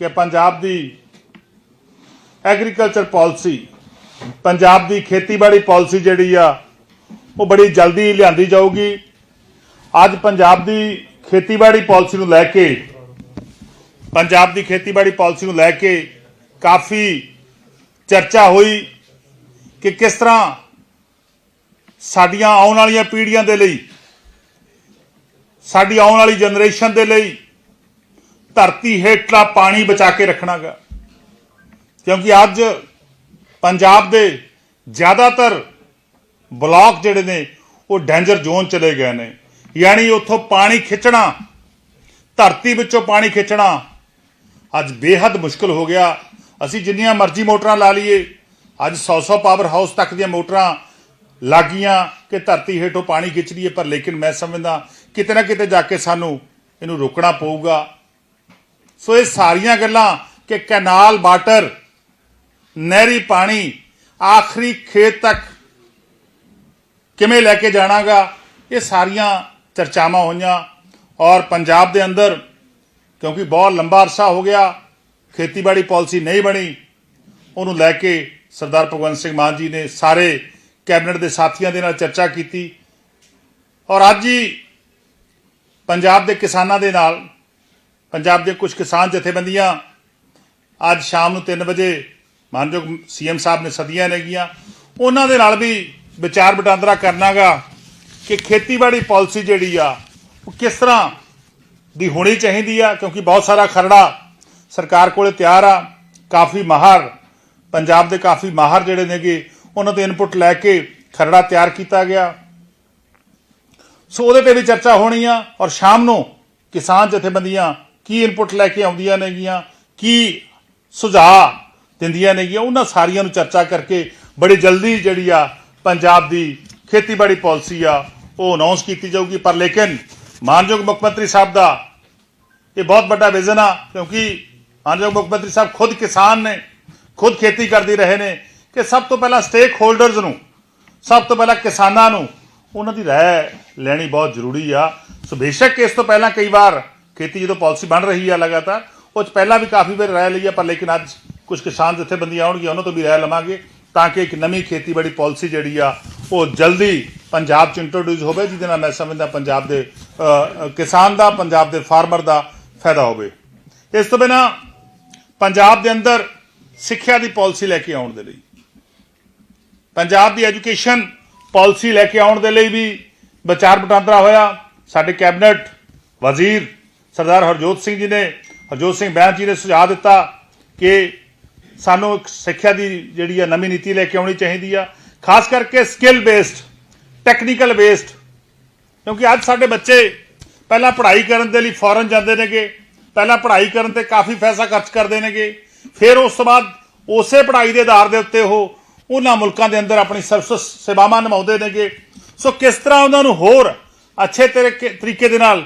ਕਿ ਪੰਜਾਬ ਦੀ agriculture policy Punjab ਦੀ ਖੇਤੀਬਾੜੀ ਪਾਲਿਸੀ ਜਿਹੜੀ ਆ, ਉਹ ਬੜੀ ਜਲਦੀ ਲਿਆਂਦੀ ਜਾਊਗੀ। ਅੱਜ ਪੰਜਾਬ ਦੀ ਖੇਤੀਬਾੜੀ ਪਾਲਿਸੀ ਨੂੰ ਲੈ ਕੇ, ਪੰਜਾਬ ਦੀ ਖੇਤੀਬਾੜੀ ਪਾਲਿਸੀ ਨੂੰ ਲੈ ਕੇ ਕਾਫੀ ਚਰਚਾ ਹੋਈ ਕਿ ਕਿਸ ਤਰ੍ਹਾਂ ਸਾਡੀਆਂ ਆਉਣ ਵਾਲੀਆਂ ਪੀੜ੍ਹੀਆਂ ਦੇ ਲਈ, ਸਾਡੀ ਆਉਣ ਵਾਲੀ ਜਨਰੇਸ਼ਨ ਦੇ ਲਈ ਧਰਤੀ ਹੇਠਲਾ ਪਾਣੀ ਬਚਾ ਕੇ ਰੱਖਣਾਗਾ। ਕਿਉਂਕਿ ਅੱਜ ਪੰਜਾਬ ਦੇ ਜ਼ਿਆਦਾਤਰ ਬਲਾਕ ਜਿਹੜੇ ਨੇ, ਉਹ ਡੈਂਜਰ ਜ਼ੋਨ ਚਲੇ ਗਏ ਨੇ। ਯਾਨੀ ਉੱਥੋਂ ਪਾਣੀ ਖਿੱਚਣਾ, ਧਰਤੀ ਵਿੱਚੋਂ ਪਾਣੀ ਖਿੱਚਣਾ ਅੱਜ ਬੇਹੱਦ ਮੁਸ਼ਕਲ ਹੋ ਗਿਆ। ਅਸੀਂ ਜਿੰਨੀਆਂ ਮਰਜ਼ੀ ਮੋਟਰਾਂ ਲਾ ਲਈਏ, ਅੱਜ 100-100 ਪਾਵਰ ਹਾਊਸ ਤੱਕ ਦੀਆਂ ਮੋਟਰਾਂ ਲੱਗੀਆਂ ਕਿ ਧਰਤੀ ਹੇਠੋਂ ਪਾਣੀ ਖਿੱਚ ਹੈ ਪਰ ਲੇਕਿਨ ਮੈਂ ਸਮਝਦਾ ਕਿਤੇ ਨਾ ਕਿਤੇ ਜਾ ਕੇ ਸਾਨੂੰ ਇਹਨੂੰ ਰੋਕਣਾ ਪਊਗਾ। ਸੋ ਇਹ ਸਾਰੀਆਂ ਗੱਲਾਂ ਕਿ ਕੈਨਾਲ ਵਾਟਰ ਨਹਿਰੀ ਪਾਣੀ, ਆਖਰੀ ਖੇਤ ਤੱਕ ਕਿਵੇਂ ਲੈ ਕੇ ਜਾਣਾਗਾ, ਇਹ ਸਾਰੀਆਂ ਚਰਚਾਵਾਂ ਹੋਈਆਂ। ਔਰ ਪੰਜਾਬ ਦੇ ਅੰਦਰ, ਕਿਉਂਕਿ ਬਹੁਤ ਲੰਬਾ ਅਰਸਾ ਹੋ ਗਿਆ, ਖੇਤੀਬਾੜੀ ਪਾਲਿਸੀ ਨਹੀਂ ਬਣੀ, ਉਹਨੂੰ ਲੈ ਕੇ ਸਰਦਾਰ ਭਗਵੰਤ ਸਿੰਘ ਮਾਨ ਜੀ ਨੇ ਸਾਰੇ ਕੈਬਨਿਟ ਦੇ ਸਾਥੀਆਂ ਦੇ ਨਾਲ ਚਰਚਾ ਕੀਤੀ। ਔਰ ਅੱਜ ਹੀ ਪੰਜਾਬ ਦੇ ਕਿਸਾਨਾਂ ਦੇ ਨਾਲ ਪੰਜਾਬ ਦੇ ਕੁਝ ਕਿਸਾਨ ਜਥੇਬੰਦੀਆਂ ਅੱਜ ਸ਼ਾਮ ਨੂੰ 3 ਵਜੇ, ਮਾਨਯੋਗ ਸੀਐਮ ਸਾਹਿਬ ਨੇ ਸਦੀਆਂ ਨੇਗੀਆਂ ਉਹਨਾਂ ਦੇ ਨਾਲ ਵੀ ਵਿਚਾਰ ਵਟਾਂਦਰਾ ਕਰਨਾਗਾ ਕਿ ਖੇਤੀਬਾੜੀ ਪਾਲਿਸੀ ਜਿਹੜੀ ਆ, ਉਹ ਕਿਸ ਤਰ੍ਹਾਂ ਦੀ ਹੋਣੀ ਚਾਹੀਦੀ ਆ, ਕਿਉਂਕਿ ਬਹੁਤ ਸਾਰਾ ਖਰੜਾ ਸਰਕਾਰ ਕੋਲੇ ਤਿਆਰ ਆ, ਕਾਫੀ ਮਾਹਰ, ਪੰਜਾਬ ਦੇ ਕਾਫੀ ਮਾਹਰ ਜਿਹੜੇ ਨੇਗੇ, ਉਹਨਾਂ ਤੋਂ ਇਨਪੁਟ ਲੈ ਕੇ ਖਰੜਾ ਤਿਆਰ ਕੀਤਾ ਗਿਆ। ਸੋ ਉਹਦੇ ਤੇ ਵੀ ਚਰਚਾ ਹੋਣੀ ਆ ਔਰ ਸ਼ਾਮ ਨੂੰ ਕਿਸਾਨ ਜਥੇਬੰਦੀਆਂ ਕੀ ਇਨਪੁਟ ਲੈ ਕੇ ਆਉਂਦੀਆਂ ਨੇਗੀਆਂ, ਕੀ ਸੁਝਾਅ ਦਿੰਦੀਆਂ ਨੇਗੀਆਂ, ਉਹਨਾਂ ਸਾਰੀਆਂ ਨੂੰ ਚਰਚਾ ਕਰਕੇ ਬੜੀ ਜਲਦੀ ਜਿਹੜੀ ਆ ਪੰਜਾਬ ਦੀ ਖੇਤੀਬਾੜੀ ਪਾਲਿਸੀ ਆ, ਉਹ ਅਨਾਉਂਸ ਕੀਤੀ ਜਾਊਗੀ। ਪਰ ਲੇਕਿਨ ਮਾਨਯੋਗ ਮੁੱਖ ਮੰਤਰੀ ਸਾਹਿਬ ਦਾ ਇਹ ਬਹੁਤ ਵੱਡਾ ਵਿਜ਼ਨ ਆ, ਕਿਉਂਕਿ ਮਾਨਯੋਗ ਮੁੱਖ ਮੰਤਰੀ ਸਾਹਿਬ ਖੁਦ ਕਿਸਾਨ ਨੇ, ਖੁਦ ਖੇਤੀ ਕਰਦੇ ਰਹੇ ਨੇ ਕਿ ਸਭ ਤੋਂ ਪਹਿਲਾਂ ਸਟੇਕ ਹੋਲਡਰਸ ਨੂੰ, ਸਭ ਤੋਂ ਪਹਿਲਾਂ ਕਿਸਾਨਾਂ ਨੂੰ ਉਹਨਾਂ ਦੀ ਰਾਏ ਲੈਣੀ ਬਹੁਤ ਜ਼ਰੂਰੀ ਆ। ਸੋ ਬੇਸ਼ੱਕ ਇਸ ਤੋਂ ਪਹਿਲਾਂ ਕਈ ਵਾਰ ਖੇਤੀ ਜਦੋਂ ਪਾਲਿਸੀ ਬਣ ਰਹੀ ਆ ਲਗਾਤਾਰ, ਉਹ 'ਚ ਪਹਿਲਾਂ ਵੀ ਕਾਫੀ ਵਾਰ ਰਾਏ ਲਈ ਆ, ਪਰ ਲੇਕਿਨ ਅੱਜ ਕੁਝ ਕਿਸਾਨ ਜਥੇਬੰਦੀਆਂ ਆਉਣਗੀਆਂ, ਉਹਨਾਂ ਤੋਂ ਵੀ ਰਾਏ ਲਵਾਂਗੇ ਤਾਂ ਕਿ ਇੱਕ ਨਵੀਂ ਖੇਤੀਬਾੜੀ ਪਾਲਿਸੀ ਜਿਹੜੀ ਆ, ਉਹ ਜਲਦੀ ਪੰਜਾਬ ਚ ਇੰਟਰੋਡਿਊਸ ਹੋਵੇ, ਜਿਹਦੇ ਨਾਲ ਮੈਂ ਸਮਝਦਾ ਪੰਜਾਬ ਦੇ ਕਿਸਾਨ ਦਾ, ਪੰਜਾਬ ਦੇ ਫਾਰਮਰ ਦਾ ਫਾਇਦਾ ਹੋਵੇ। ਇਸ ਤੋਂ ਬਿਨਾ ਪੰਜਾਬ ਦੇ ਅੰਦਰ ਸਿੱਖਿਆ ਦੀ ਪਾਲਿਸੀ ਲੈ ਕੇ ਆਉਣ ਦੇ ਲਈ, ਪੰਜਾਬ ਦੀ ਐਜੂਕੇਸ਼ਨ ਪਾਲਿਸੀ ਲੈ ਕੇ ਆਉਣ ਦੇ ਲਈ ਵੀ ਵਿਚਾਰ ਵਟਾਂਦਰਾ ਹੋਇਆ। ਸਾਡੇ ਕੈਬਨਿਟ ਵਜ਼ੀਰ ਸਰਦਾਰ ਹਰਜੋਤ ਸਿੰਘ ਜੀ ਨੇ, ਹਰਜੋਤ ਸਿੰਘ ਬੈਂਸ ਜੀ ਨੇ ਸੁਝਾਅ ਦਿੱਤਾ ਕਿ ਸਾਨੂੰ ਇੱਕ ਸਿੱਖਿਆ ਦੀ ਜਿਹੜੀ ਆ ਨਵੀਂ ਨੀਤੀ ਲੈ ਕੇ ਆਉਣੀ ਚਾਹੀਦੀ ਆ, ਖਾਸ ਕਰਕੇ ਸਕਿੱਲ ਬੇਸਡ ਟੈਕਨੀਕਲ ਬੇਸਡ ਕਿਉਂਕਿ ਅੱਜ ਸਾਡੇ ਬੱਚੇ ਪਹਿਲਾਂ ਪੜ੍ਹਾਈ ਕਰਨ ਦੇ ਲਈ ਫੋਰਨ ਜਾਂਦੇ ਨੇਗੇ, ਪਹਿਲਾਂ ਪੜ੍ਹਾਈ ਕਰਨ ਤੇ ਕਾਫੀ ਪੈਸਾ ਖਰਚ ਕਰਦੇ ਨੇਗੇ, ਫਿਰ ਉਸ ਤੋਂ ਬਾਅਦ ਉਸੇ ਪੜ੍ਹਾਈ ਦੇ ਆਧਾਰ ਦੇ ਉੱਤੇ ਉਹ ਉਹਨਾਂ ਮੁਲਕਾਂ ਦੇ ਅੰਦਰ ਆਪਣੀ ਸਰਵਿਸ ਸੇਵਾਵਾਂ ਨਿਭਾਉਂਦੇ ਨੇਗੇ। ਸੋ ਕਿਸ ਤਰ੍ਹਾਂ ਉਹਨਾਂ ਨੂੰ ਹੋਰ ਅੱਛੇ ਤਰੀਕੇ ਤਰੀਕੇ ਦੇ ਨਾਲ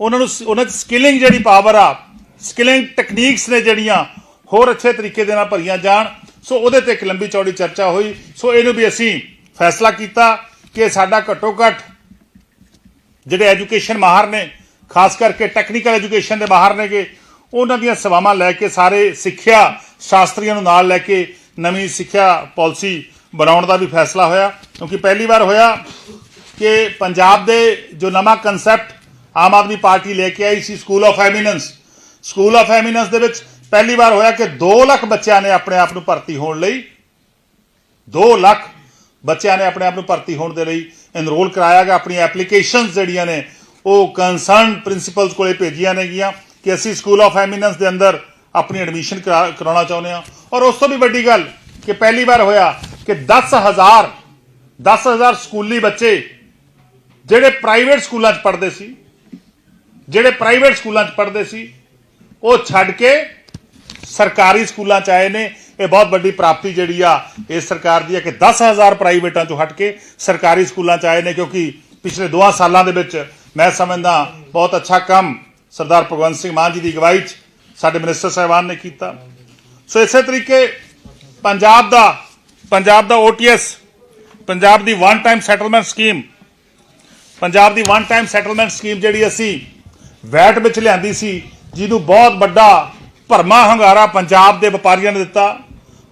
ਉਹਨਾਂ ਨੂੰ ਉਹਨਾਂ ਦੀ ਸਕਿਲਿੰਗ ਜਿਹੜੀ ਪਾਵਰ ਆ ਸਕਿਲਿੰਗ ਟੈਕਨੀਕਸ ਨੇ ਜਿਹੜੀਆਂ, ਹੋਰ ਅੱਛੇ ਤਰੀਕੇ ਦੇ ਨਾਲ ਭਰੀਆਂ ਜਾਣ। ਸੋ ਉਹਦੇ ਤੇ ਇੱਕ ਲੰਬੀ ਚੌੜੀ ਚਰਚਾ ਹੋਈ। ਸੋ ਇਹਨੂੰ ਵੀ ਅਸੀਂ ਫੈਸਲਾ ਕੀਤਾ ਕਿ ਸਾਡਾ ਘੱਟੋ ਘੱਟ ਜਿਹੜੇ ਐਜੂਕੇਸ਼ਨ ਮਾਹਰ ਨੇ, ਖਾਸ ਕਰਕੇ ਟੈਕਨੀਕਲ ਐਜੂਕੇਸ਼ਨ ਦੇ ਮਾਹਰ ਨੇਗੇ, ਉਹਨਾਂ ਦੀਆਂ ਸੇਵਾਵਾਂ ਲੈ ਕੇ ਸਾਰੇ ਸਿੱਖਿਆ ਸ਼ਾਸਤਰੀਆਂ ਨੂੰ ਨਾਲ ਲੈ ਕੇ ਨਵੀਂ ਸਿੱਖਿਆ ਪਾਲਿਸੀ ਬਣਾਉਣ ਦਾ ਵੀ ਫੈਸਲਾ ਹੋਇਆ। ਕਿਉਂਕਿ ਪਹਿਲੀ ਵਾਰ ਹੋਇਆ ਕਿ ਪੰਜਾਬ ਦੇ ਜੋ ਨਵਾਂ ਕਨਸੈਪਟ ਆਮ ਆਦਮੀ ਪਾਰਟੀ ਲੈ ਕੇ ਆਈ ਸੀ school of eminence school of eminence ਦੇ ਵਿੱਚ ਪਹਿਲੀ ਵਾਰ ਹੋਇਆ ਕਿ 2 ਲੱਖ ਬੱਚਿਆਂ ਨੇ ਆਪਣੇ ਆਪ ਨੂੰ ਭਰਤੀ ਹੋਣ ਲਈ। 2 ਲੱਖ ਬੱਚਿਆਂ ਨੇ ਆਪਣੇ ਆਪ ਨੂੰ ਭਰਤੀ ਹੋਣ ਦੇ ਲਈ ਐਨਰੋਲ ਕਰਾਇਆ ਗਿਆ। ਆਪਣੀ ਐਪਲੀਕੇਸ਼ਨਸ ਜਿਹੜੀਆਂ ਨੇ, ਉਹ ਕੰਸਰਨ ਪ੍ਰਿੰਸੀਪਲਸ ਕੋਲੇ ਭੇਜੀਆਂ ਨੇਗੀਆਂ ਕਿ ਅਸੀਂ ਸਕੂਲ ਆਫ ਐਮੀਨੈਂਸ ਦੇ ਅੰਦਰ ਆਪਣੀ ਐਡਮਿਸ਼ਨ ਕਰਾਉਣਾ ਚਾਹੁੰਦੇ ਹਾਂ। ਔਰ ਉਸ ਤੋਂ ਵੀ ਵੱਡੀ ਗੱਲ ਕਿ ਪਹਿਲੀ ਵਾਰ ਹੋਇਆ ਕਿ 10000 10000 ਸਕੂਲੀ ਬੱਚੇ ਜਿਹੜੇ ਪ੍ਰਾਈਵੇਟ ਸਕੂਲਾਂ 'ਚ ਪੜ੍ਹਦੇ ਸੀ ਜਿਹੜੇ ਪ੍ਰਾਈਵੇਟ ਸਕੂਲਾਂ 'ਚ ਪੜ੍ਹਦੇ ਸੀ, ਉਹ ਛੱਡ ਕੇ ਸਰਕਾਰੀ ਸਕੂਲਾਂ 'ਚ ਆਏ ਨੇ। ਇਹ ਬਹੁਤ ਵੱਡੀ ਪ੍ਰਾਪਤੀ ਜਿਹੜੀ ਆ, ਇਸ ਸਰਕਾਰ ਦੀ ਹੈ ਕਿ 10000 ਪ੍ਰਾਈਵੇਟਾਂ 'ਚੋਂ ਹਟ ਕੇ ਸਰਕਾਰੀ ਸਕੂਲਾਂ 'ਚ ਆਏ ਨੇ, ਕਿਉਂਕਿ ਪਿਛਲੇ ਦੋਆਂ ਸਾਲਾਂ ਦੇ ਵਿੱਚ ਮੈਂ ਸਮਝਦਾ ਬਹੁਤ ਅੱਛਾ ਕੰਮ ਸਰਦਾਰ ਭਗਵੰਤ ਸਿੰਘ ਮਾਨ ਜੀ ਦੀ ਅਗਵਾਈ 'ਚ ਸਾਡੇ ਮਿਨਿਸਟਰ ਸਾਹਿਬਾਨ ਨੇ ਕੀਤਾ। ਸੋ ਇਸੇ ਤਰੀਕੇ ਪੰਜਾਬ ਦਾ ਪੰਜਾਬ ਦਾ OTS ਪੰਜਾਬ ਦੀ one time settlement scheme Punjab ਦੀ ਵਨ ਟਾਈਮ ਸੈਟਲਮੈਂਟ ਸਕੀਮ ਜਿਹੜੀ ਅਸੀਂ ਵੈਟ ਵਿੱਚ ਲਿਆਂਦੀ ਸੀ, ਜਿਹਨੂੰ ਬਹੁਤ ਵੱਡਾ ਭਰਮਾ ਹੰਗਾਰਾ ਪੰਜਾਬ ਦੇ ਵਪਾਰੀਆਂ ਨੇ ਦਿੱਤਾ,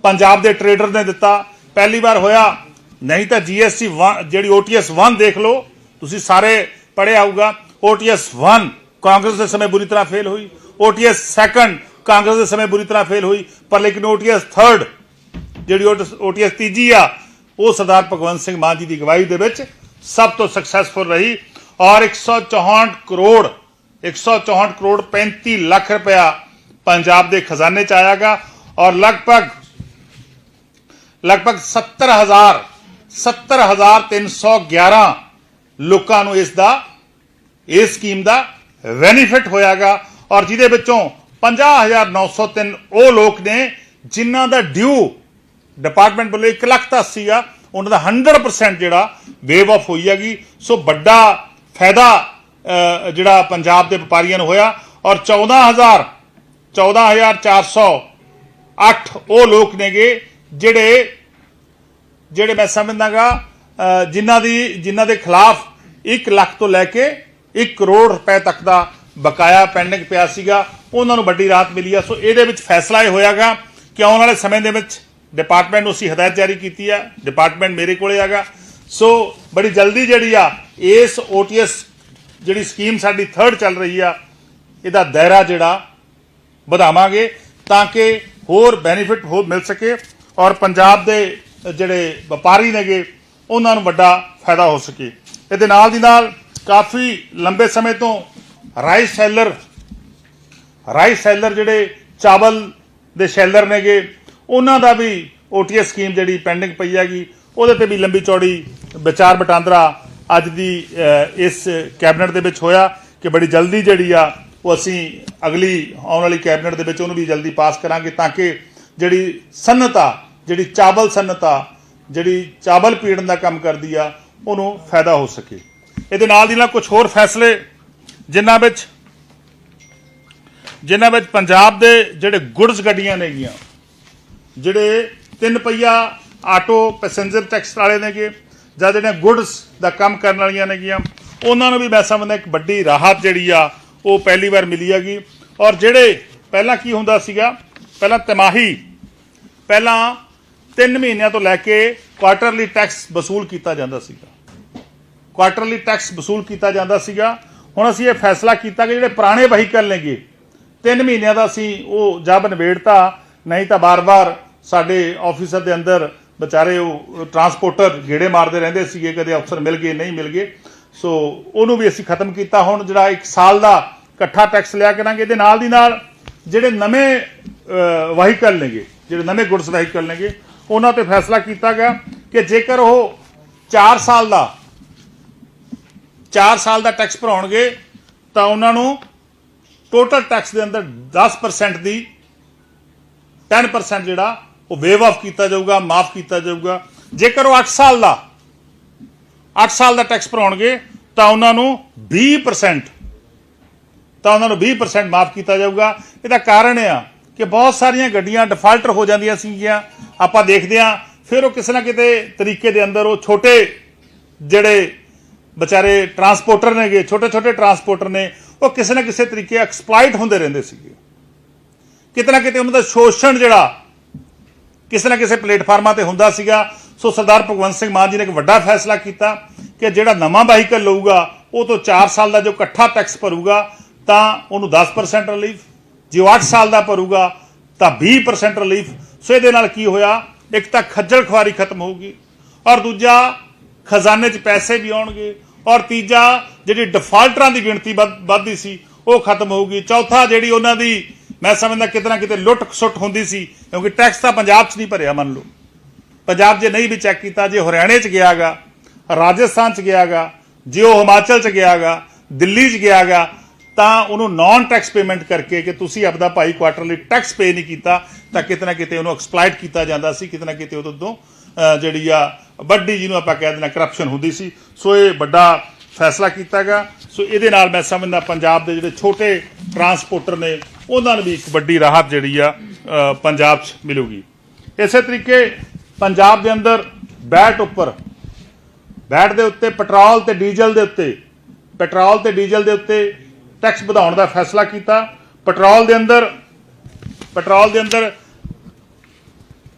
ਪੰਜਾਬ ਦੇ ਟਰੇਡਰ ਨੇ ਦਿੱਤਾ। ਪਹਿਲੀ ਵਾਰ ਹੋਇਆ, ਨਹੀਂ ਤਾਂ ਜੀਐਸਟੀ ਜਿਹੜੀ ਓਟੀਐਸ 1 ਦੇਖ ਲਓ, ਤੁਸੀਂ ਸਾਰੇ ਪੜ੍ਹਿਆ ਹੋਊਗਾ ਓਟੀਐਸ 1 ਕਾਂਗਰਸ ਦੇ ਸਮੇਂ ਬੁਰੀ ਤਰ੍ਹਾਂ ਫੇਲ ਹੋਈ ਓਟੀਐਸ 2 ਕਾਂਗਰਸ ਦੇ ਸਮੇਂ ਬੁਰੀ ਤਰ੍ਹਾਂ ਫੇਲ ਹੋਈ, ਪਰ ਲੇਕਿਨ ਓਟੀਐਸ 3 ਜਿਹੜੀ ਓਟੀਐਸ ਤੀਜੀ ਆ, ਉਹ ਸਰਦਾਰ ਭਗਵੰਤ ਸਿੰਘ ਮਾਨ ਜੀ ਦੀ ਅਗਵਾਈ ਦੇ ਵਿੱਚ ਸਭ ਤੋਂ ਸਕਸੈਸਫੁਲ ਰਹੀ ਔਰ 164 ਕਰੋੜ 164 ਕਰੋੜ 35 ਲੱਖ ਰੁਪਇਆ ਪੰਜਾਬ ਦੇ ਖਜ਼ਾਨੇ ਚ ਆਇਆਗਾ ਔਰ ਲਗਭਗ ਲਗਭਗ 70000 70311 ਲੋਕਾਂ ਨੂੰ ਇਸ ਦਾ, ਇਸ ਸਕੀਮ ਦਾ ਬੈਨੀਫਿਟ ਹੋਇਆਗਾ ਔਰ ਜਿਹਦੇ ਵਿੱਚੋਂ 50903 ਉਹ ਲੋਕ ਨੇ ਜਿਨ੍ਹਾਂ ਦਾ ਡਿਊ ਡਿਪਾਰਟਮੈਂਟ ਵੱਲੋਂ 1 ਲੱਖ ਦਾ ਸੀਗਾ ਉਹਨਾਂ ਦਾ 100% ਜਿਹੜਾ ਵੇਵ ਆਫ ਹੋਈ ਹੈਗੀ। ਸੋ ਵੱਡਾ ਫਾਇਦਾ ਜਿਹੜਾ ਪੰਜਾਬ ਦੇ ਵਪਾਰੀਆਂ ਨੂੰ ਹੋਇਆ ਔਰ 14000 14408 ਉਹ ਲੋਕ ਨੇਗੇ ਜਿਹੜੇ ਜਿਹੜੇ ਮੈਂ ਸਮਝਦਾਗਾ ਅਹ, ਜਿਨ੍ਹਾਂ ਦੀ ਜਿਨ੍ਹਾਂ ਦੇ ਖਿਲਾਫ 1 ਲੱਖ ਤੋਂ ਲੈ ਕੇ 1 ਕਰੋੜ ਰੁਪਏ ਤੱਕ ਦਾ ਬਕਾਇਆ ਪੈਂਡਿੰਗ ਪਿਆ ਸੀਗਾ ਉਹਨਾਂ ਨੂੰ ਵੱਡੀ ਰਾਹਤ ਮਿਲੀ ਆ। ਸੋ ਇਹਦੇ ਵਿੱਚ ਫੈਸਲਾ ਇਹ ਹੋਇਆਗਾ ਕਿ ਆਉਣ ਵਾਲੇ ਸਮੇਂ ਦੇ ਵਿੱਚ ਡਿਪਾਰਟਮੈਂਟ ਨੂੰ ਅਸੀਂ ਹਦਾਇਤ ਜਾਰੀ ਕੀਤੀ ਆ। ਡਿਪਾਰਟਮੈਂਟ ਮੇਰੇ ਕੋਲੇ ਆਗਾ। ਸੋ ਬੜੀ ਜਲਦੀ ਜਿਹੜੀ ਆ ਇਸ ਓਟੀਐਸ ਜਿਹੜੀ ਸਕੀਮ ਸਾਡੀ ਥਰਡ ਚੱਲ ਰਹੀ ਆ, ਇਹਦਾ ਦਾਇਰਾ ਜਿਹੜਾ ਵਧਾਵਾਂਗੇ ਤਾਂ ਕਿ ਹੋਰ ਬੈਨੀਫਿਟ ਹੋ ਮਿਲ ਸਕੇ ਔਰ ਪੰਜਾਬ ਦੇ ਜਿਹੜੇ ਵਪਾਰੀ ਨੇਗੇ, ਉਹਨਾਂ ਨੂੰ ਵੱਡਾ ਫਾਇਦਾ ਹੋ ਸਕੇ। ਇਹਦੇ ਨਾਲ ਦੀ ਨਾਲ ਕਾਫੀ ਲੰਬੇ ਸਮੇਂ ਤੋਂ ਰਾਈਸ ਸੈਲਰ ਰਾਈਸ ਸੈਲਰ ਜਿਹੜੇ ਚਾਵਲ ਦੇ ਸ਼ੈਲਰ ਨੇਗੇ, ਉਹਨਾਂ ਦਾ ਵੀ ਓਟੀਐਸ ਸਕੀਮ ਜਿਹੜੀ ਪੈਂਡਿੰਗ ਪਈ ਹੈਗੀ, ਉਹਦੇ ਤੇ ਵੀ ਲੰਬੀ ਚੌੜੀ ਵਿਚਾਰ ਵਟਾਂਦਰਾ ਅੱਜ ਦੀ ਇਸ ਕੈਬਨਿਟ ਦੇ ਵਿੱਚ ਹੋਇਆ ਕਿ ਬੜੀ ਜਲਦੀ ਜਿਹੜੀ ਆ, ਉਹ ਅਸੀਂ ਅਗਲੀ ਆਉਣ ਵਾਲੀ ਕੈਬਨਿਟ ਦੇ ਵਿੱਚ ਉਹਨੂੰ ਵੀ ਜਲਦੀ ਪਾਸ ਕਰਾਂਗੇ ਤਾਂ ਕਿ ਜਿਹੜੀ ਸਨਅਤ ਜਿਹੜੀ ਚਾਵਲ ਸਨਅਤ ਜਿਹੜੀ ਚਾਵਲ ਪੀੜਨ ਦਾ ਕੰਮ ਕਰਦੀ ਆ, ਉਹਨੂੰ ਫਾਇਦਾ ਹੋ ਸਕੇ। ਇਹਦੇ ਨਾਲ ਦੀ ਨਾਲ ਕੁਝ ਹੋਰ ਫੈਸਲੇ, ਜਿਨ੍ਹਾਂ ਵਿੱਚ ਜਿਨ੍ਹਾਂ ਵਿੱਚ ਪੰਜਾਬ ਦੇ ਜਿਹੜੇ ਗੁੱਡਸ ਗੱਡੀਆਂ ਨੇਗੀਆਂ, ਜਿਹੜੇ ਤਿੰਨ ਪਹੀਆ ਆਟੋ ਪੈਸੇਂਜਰ ਟੈਕਸ ਵਾਲੇ ਨੇਗੇ ਜਾਂ ਜਿਹੜੀਆਂ ਗੁੱਡਸ ਦਾ ਕੰਮ ਕਰਨ ਵਾਲੀਆਂ ਨੇਗੀਆਂ, ਉਹਨਾਂ ਨੂੰ ਵੀ ਮੈਂ ਸਮਝਦਾ ਇੱਕ ਵੱਡੀ ਰਾਹਤ ਜਿਹੜੀ ਆ, ਉਹ ਪਹਿਲੀ ਵਾਰ ਮਿਲੀ ਹੈਗੀ। ਔਰ ਜਿਹੜੇ ਪਹਿਲਾਂ ਕੀ ਹੁੰਦਾ ਸੀਗਾ, ਪਹਿਲਾਂ ਤਿਮਾਹੀ, ਪਹਿਲਾਂ 3 ਮਹੀਨਿਆਂ ਤੋਂ ਲੈ ਕੇ ਕੁਆਟਰਲੀ ਟੈਕਸ ਵਸੂਲ ਕੀਤਾ ਜਾਂਦਾ ਸੀਗਾ। ਕੁਆਟਰਲੀ ਟੈਕਸ ਵਸੂਲ ਕੀਤਾ ਜਾਂਦਾ ਸੀਗਾ। ਹੁਣ ਅਸੀਂ ਇਹ ਫੈਸਲਾ ਕੀਤਾ ਕਿ ਜਿਹੜੇ ਪੁਰਾਣੇ ਵਹੀਕਲ ਨੇਗੇ 3 ਮਹੀਨਿਆਂ ਦਾ ਅਸੀਂ ਉਹ ਜਬ ਨਿਬੇੜਤਾ, ਨਹੀਂ ਤਾਂ ਬਾਰ-ਬਾਰ ਸਾਡੇ ਆਫੀਸਰ ਦੇ ਅੰਦਰ ਵਿਚਾਰੇ ਉਹ ਟਰਾਂਸਪੋਰਟਰ ਗੇੜੇ ਮਾਰਦੇ ਰਹਿੰਦੇ ਸੀਗੇ, ਕਦੇ ਅਫਸਰ ਮਿਲ ਗਏ, ਨਹੀਂ ਮਿਲ ਗਏ। ਸੋ ਉਹਨੂੰ ਵੀ ਅਸੀਂ ਖਤਮ ਕੀਤਾ। ਹੁਣ ਜਿਹੜਾ 1 ਸਾਲ ਦਾ ਇਕੱਠਾ ਟੈਕਸ ਲਿਆ ਕਰਾਂਗੇ ਇਹਦੇ ਨਾਲ ਦੀ ਨਾਲ ਜਿਹੜੇ ਨਵੇਂ ਵਹੀਕਲ ਨੇਗੇ, ਜਿਹੜੇ ਨਵੇਂ ਗੁੱਡਸ ਵਹੀਕਲ ਨੇਗੇ, ਉਹਨਾਂ ਤੇ ਫੈਸਲਾ ਕੀਤਾ ਗਿਆ ਕਿ ਜੇਕਰ ਉਹ 4 ਸਾਲ ਦਾ 4 ਸਾਲ ਦਾ ਟੈਕਸ ਭਰਾਉਣਗੇ, ਤਾਂ ਉਹਨਾਂ ਨੂੰ ਟੋਟਲ ਟੈਕਸ ਦੇ ਅੰਦਰ 10% ਦੀ 10% ਜਿਹੜਾ ਉਹ ਵੇਵ ਆਫ ਕੀਤਾ ਜਾਊਗਾ, ਮਾਫ ਕੀਤਾ ਜਾਊਗਾ। ਜੇਕਰ ਉਹ 8 ਸਾਲ ਦਾ 8 ਸਾਲ ਦਾ ਟੈਕਸ ਭਰਾਉਣਗੇ, ਤਾਂ ਉਹਨਾਂ ਨੂੰ 20% ਤਾਂ ਉਹਨਾਂ ਨੂੰ 20% ਮਾਫ ਕੀਤਾ ਜਾਊਗਾ। ਇਹਦਾ ਕਾਰਨ ਇਹ ਆ ਕਿ ਬਹੁਤ ਸਾਰੀਆਂ ਗੱਡੀਆਂ ਡਿਫਾਲਟਰ ਹੋ ਜਾਂਦੀਆਂ ਸੀਗੀਆਂ ਆਪਾਂ ਦੇਖਦੇ ਆ ਫਿਰ ਉਹ ਕਿਸੇ ਨਾ ਕਿਤੇ ਤਰੀਕੇ ਦੇ ਅੰਦਰ ਉਹ ਛੋਟੇ ਜਿਹੜੇ ਵਿਚਾਰੇ ਟਰਾਂਸਪੋਰਟਰ ਨੇਗੇ ਛੋਟੇ ਛੋਟੇ ਟਰਾਂਸਪੋਰਟਰ ਨੇ, ਉਹ ਕਿਸੇ ਨਾ ਕਿਸੇ ਤਰੀਕੇ ਐਕਸਪਲਾਈਟ ਹੁੰਦੇ ਰਹਿੰਦੇ ਸੀਗੇ। ਕਿਤੇ ਨਾ ਕਿਤੇ ਉਹਨਾਂ ਦਾ ਸ਼ੋਸ਼ਣ ਜਿਹੜਾ ਕਿਸੇ ਨਾ ਕਿਸੇ ਪਲੇਟਫਾਰਮਾਂ ਤੇ ਹੁੰਦਾ ਸੀਗਾ। ਸੋ ਸਰਦਾਰ ਭਗਵੰਤ ਸਿੰਘ ਮਾਨ ਜੀ ਨੇ ਇੱਕ ਵੱਡਾ ਫੈਸਲਾ ਕੀਤਾ ਕਿ ਜਿਹੜਾ ਨਵਾਂ ਵਾਹੀਕਲ ਲਊਗਾ, ਉਹ ਤੋਂ 4 ਸਾਲ ਦਾ ਜੋ ਇਕੱਠਾ ਟੈਕਸ ਭਰੂਗਾ, ਤਾਂ ਉਹਨੂੰ 10% ਰਿਲੀਫ ਜੇ ਉਹ 8 ਸਾਲ ਦਾ ਭਰੂਗਾ, ਤਾਂ 20% ਰਿਲੀਫ ਸੋ ਇਹਦੇ ਨਾਲ ਕੀ ਹੋਇਆ? ਇੱਕ ਤਾਂ ਖੱਜਲ ਖੁਆਰੀ ਖਤਮ ਹੋਊਗੀ ਔਰ ਦੂਜਾ, ਖਜ਼ਾਨੇ 'ਚ ਪੈਸੇ ਵੀ ਆਉਣਗੇ ਔਰ ਤੀਜਾ, ਜਿਹੜੀ ਡਿਫਾਲਟਰਾਂ ਦੀ ਗਿਣਤੀ ਵੱਧ- ਵੱਧਦੀ ਸੀ, ਉਹ ਖਤਮ ਹੋਊਗੀ। ਚੌਥਾ, ਜਿਹੜੀ ਉਹਨਾਂ ਦੀ ਮੈਂ ਸਮਝਦਾ ਕਿਤੇ ਨਾ ਕਿਤੇ ਲੁੱਟ ਸੁੱਟ ਹੁੰਦੀ ਸੀ, ਕਿਉਂਕਿ ਟੈਕਸ ਤਾਂ ਪੰਜਾਬ 'ਚ ਨਹੀਂ ਭਰਿਆ, ਮੰਨ ਲਓ। ਪੰਜਾਬ 'ਚ ਨਹੀਂ ਵੀ ਚੈੱਕ ਕੀਤਾ, ਜੇ ਹਰਿਆਣੇ 'ਚ ਗਿਆਗਾ, ਰਾਜਸਥਾਨ 'ਚ ਗਿਆਗਾ, ਜੇ ਉਹ ਹਿਮਾਚਲ 'ਚ ਗਿਆਗਾ, ਦਿੱਲੀ 'ਚ ਗਿਆਗਾ, ਤਾਂ ਉਹਨੂੰ ਨਾਨ ਟੈਕਸ ਪੇਮੈਂਟ ਕਰਕੇ ਕਿ ਤੁਸੀਂ ਆਪਦਾ ਭਾਈ ਕੁਆਟਰਲੀ ਟੈਕਸ ਪੇ ਨਹੀਂ ਕੀਤਾ, ਤਾਂ ਕਿਤੇ ਨਾ ਕਿਤੇ ਉਹਨੂੰ ਐਕਸਪਲਾਈਟ ਕੀਤਾ ਜਾਂਦਾ ਸੀ, ਕਿਤੇ ਨਾ ਕਿਤੇ ਉਹਦੇ ਤੋਂ ਜਿਹੜੀ ਆ ਵੱਡੀ ਜਿਹਨੂੰ ਆਪਾਂ ਕਹਿ ਦਿੰਦੇ ਕਰਪਸ਼ਨ ਹੁੰਦੀ ਸੀ। ਸੋ ਇਹ ਵੱਡਾ ਫੈਸਲਾ ਕੀਤਾ ਗਿਆ ਸੋ ਇਹਦੇ ਨਾਲ ਮੈਂ ਸਮਝਦਾ ਪੰਜਾਬ ਦੇ ਜਿਹੜੇ ਛੋਟੇ ਟਰਾਂਸਪੋਰਟਰ ਨੇ ਉਹਨਾਂ ਨੂੰ ਵੀ ਇੱਕ ਵੱਡੀ ਰਾਹਤ ਜਿਹੜੀ ਆ ਪੰਜਾਬ 'ਚ ਮਿਲੂਗੀ। ਇਸੇ ਤਰੀਕੇ ਪੰਜਾਬ ਦੇ ਅੰਦਰ ਬੈਟ ਉੱਪਰ, ਬੈਟ ਦੇ ਉੱਤੇ, ਪੈਟਰੋਲ ਤੇ ਡੀਜ਼ਲ ਦੇ ਉੱਤੇ, ਪੈਟਰੋਲ ਤੇ ਡੀਜ਼ਲ ਦੇ ਉੱਤੇ ਟੈਕਸ ਵਧਾਉਣ ਦਾ ਫੈਸਲਾ ਕੀਤਾ। ਪੈਟਰੋਲ ਦੇ ਅੰਦਰ, ਪੈਟਰੋਲ ਦੇ ਅੰਦਰ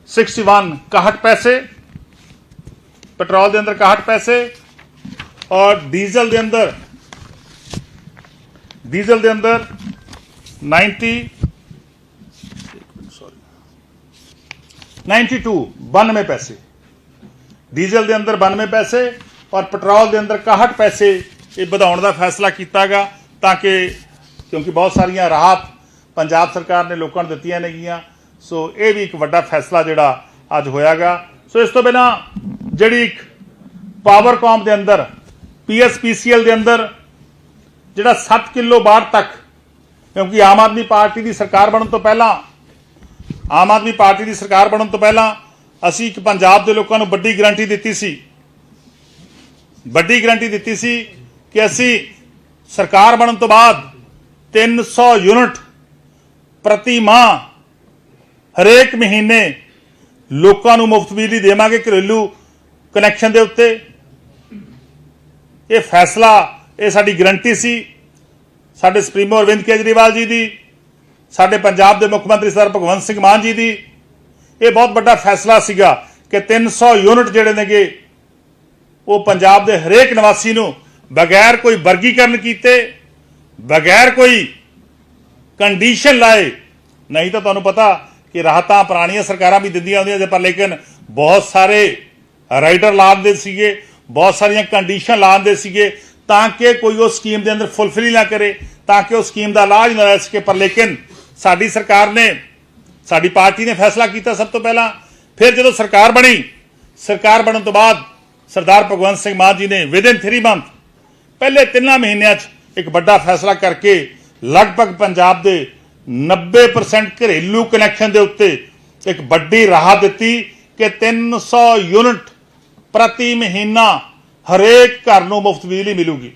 61 61 ਪੈਸੇ, ਪੈਟਰੋਲ ਦੇ ਅੰਦਰ 61 ਪੈਸੇ ਔਰ ਡੀਜ਼ਲ ਦੇ ਅੰਦਰ, ਡੀਜ਼ਲ ਦੇ ਅੰਦਰ 90 92 92 ਪੈਸੇ ਡੀਜ਼ਲ ਦੇ ਅੰਦਰ 92 ਪੈਸੇ ਔਰ ਪੈਟਰੋਲ ਦੇ ਅੰਦਰ 61 ਪੈਸੇ ਇਹ ਵਧਾਉਣ ਦਾ ਫੈਸਲਾ ਕੀਤਾਗਾ ਤਾਂ ਕਿ ਕਿਉਂਕਿ ਬਹੁਤ ਸਾਰੀਆਂ ਰਾਹਤ ਪੰਜਾਬ ਸਰਕਾਰ ਨੇ ਲੋਕਾਂ ਨੂੰ ਦਿੱਤੀਆਂ ਨੇਗੀਆਂ ਸੋ ਇਹ ਵੀ ਇੱਕ ਵੱਡਾ ਫੈਸਲਾ ਜਿਹੜਾ ਅੱਜ ਹੋਇਆਗਾ ਸੋ ਇਸ ਤੋਂ ਬਿਨਾ ਜਿਹੜੀ ਇੱਕ ਪਾਵਰਕਾਮ ਦੇ ਅੰਦਰ ਪੀਐਸਪੀਸੀਐਲ ਦੇ ਅੰਦਰ ਜਿਹੜਾ 7 ਕਿਲੋ ਬਾੜ ਤੱਕ ਕਿਉਂਕਿ ਆਮ ਆਦਮੀ ਪਾਰਟੀ ਦੀ ਸਰਕਾਰ ਬਣਨ ਤੋਂ ਪਹਿਲਾਂ, ਆਮ ਆਦਮੀ ਪਾਰਟੀ ਦੀ ਸਰਕਾਰ ਬਣਨ ਤੋਂ ਪਹਿਲਾਂ ਅਸੀਂ ਇੱਕ ਪੰਜਾਬ ਦੇ ਲੋਕਾਂ ਨੂੰ ਵੱਡੀ ਗਰੰਟੀ ਦਿੱਤੀ ਸੀ। ਵੱਡੀ ਗਰੰਟੀ ਦਿੱਤੀ ਸੀ ਕਿ ਅਸੀਂ ਸਰਕਾਰ ਬਣਨ ਤੋਂ ਬਾਅਦ 300 ਯੂਨਿਟ ਪ੍ਰਤੀ ਮਾਹ ਹਰੇਕ ਮਹੀਨੇ ਲੋਕਾਂ ਨੂੰ ਮੁਫਤ ਬਿਜਲੀ ਦੇਵਾਂਗੇ ਘਰੇਲੂ ਕਨੈਕਸ਼ਨ ਦੇ ਉੱਤੇ। ਇਹ ਫੈਸਲਾ, ਇਹ ਸਾਡੀ ਗਰੰਟੀ ਸੀ। ਸਾਡੇ ਸੁਪਰੀਮੋ ਅਰਵਿੰਦ ਕੇਜਰੀਵਾਲ ਜੀ ਦੀ, ਸਾਡੇ ਪੰਜਾਬ ਦੇ ਮੁੱਖ ਮੰਤਰੀ ਸਰ ਭਗਵੰਤ ਸਿੰਘ ਮਾਨ ਜੀ ਦੀ, ਇਹ ਬਹੁਤ ਵੱਡਾ ਫੈਸਲਾ ਸੀਗਾ ਕਿ 300 ਯੂਨਿਟ ਜਿਹੜੇ ਨੇਗੇ, ਉਹ ਪੰਜਾਬ ਦੇ ਹਰੇਕ ਨਿਵਾਸੀ ਨੂੰ ਬਗੈਰ ਕੋਈ ਵਰਗੀਕਰਨ ਕੀਤੇ, ਬਗੈਰ ਕੋਈ ਕੰਡੀਸ਼ਨ ਲਾਏ। ਨਹੀਂ ਤਾਂ ਤੁਹਾਨੂੰ ਪਤਾ ਕਿ ਰਾਹਤਾਂ ਪੁਰਾਣੀਆਂ ਸਰਕਾਰਾਂ ਵੀ ਦਿੰਦੀਆਂ ਹੁੰਦੀਆਂ ਜੇ ਪਰ ਲੇਕਿਨ ਬਹੁਤ ਸਾਰੇ ਰਾਈਡਰ ਲਾਉਂਦੇ ਸੀਗੇ, ਬਹੁਤ ਸਾਰੀਆਂ ਕੰਡੀਸ਼ਨ ਲਾਉਂਦੇ ਸੀਗੇ ਤਾਂ ਕਿ ਕੋਈ ਉਹ ਸਕੀਮ ਦੇ ਅੰਦਰ ਫੁਲਫਿਲ ਨਾ ਕਰੇ, ਤਾਂ ਕਿ ਉਹ ਸਕੀਮ ਦਾ ਲਾਭ ਨਾ ਲੈ ਸਕੇ। ਪਰ ਲੇਕਿਨ ਸਾਡੀ ਸਰਕਾਰ ਨੇ, ਸਾਡੀ ਪਾਰਟੀ ਨੇ ਫੈਸਲਾ ਕੀਤਾ ਸਭ ਤੋਂ ਪਹਿਲਾਂ। ਫਿਰ ਜਦੋਂ ਸਰਕਾਰ ਬਣੀ, ਸਰਕਾਰ ਬਣਨ ਤੋਂ ਬਾਅਦ ਸਰਦਾਰ ਭਗਵੰਤ ਸਿੰਘ ਮਾਨ ਜੀ ਨੇ ਵਿਦਿਨ 3 ਮੰਥ ਪਹਿਲੇ ਤਿੰਨਾਂ ਮਹੀਨਿਆਂ 'ਚ ਇੱਕ ਵੱਡਾ ਫੈਸਲਾ ਕਰਕੇ ਲਗਭਗ ਪੰਜਾਬ ਦੇ 90% ਘਰੇਲੂ ਕਨੈਕਸ਼ਨ ਦੇ ਉੱਤੇ ਇੱਕ ਵੱਡੀ ਰਾਹਤ ਦਿੱਤੀ ਕਿ 300 ਯੂਨਿਟ ਪ੍ਰਤੀ ਮਹੀਨਾ ਹਰੇਕ ਘਰ ਨੂੰ ਮੁਫਤ ਬਿਜਲੀ ਮਿਲੂਗੀ।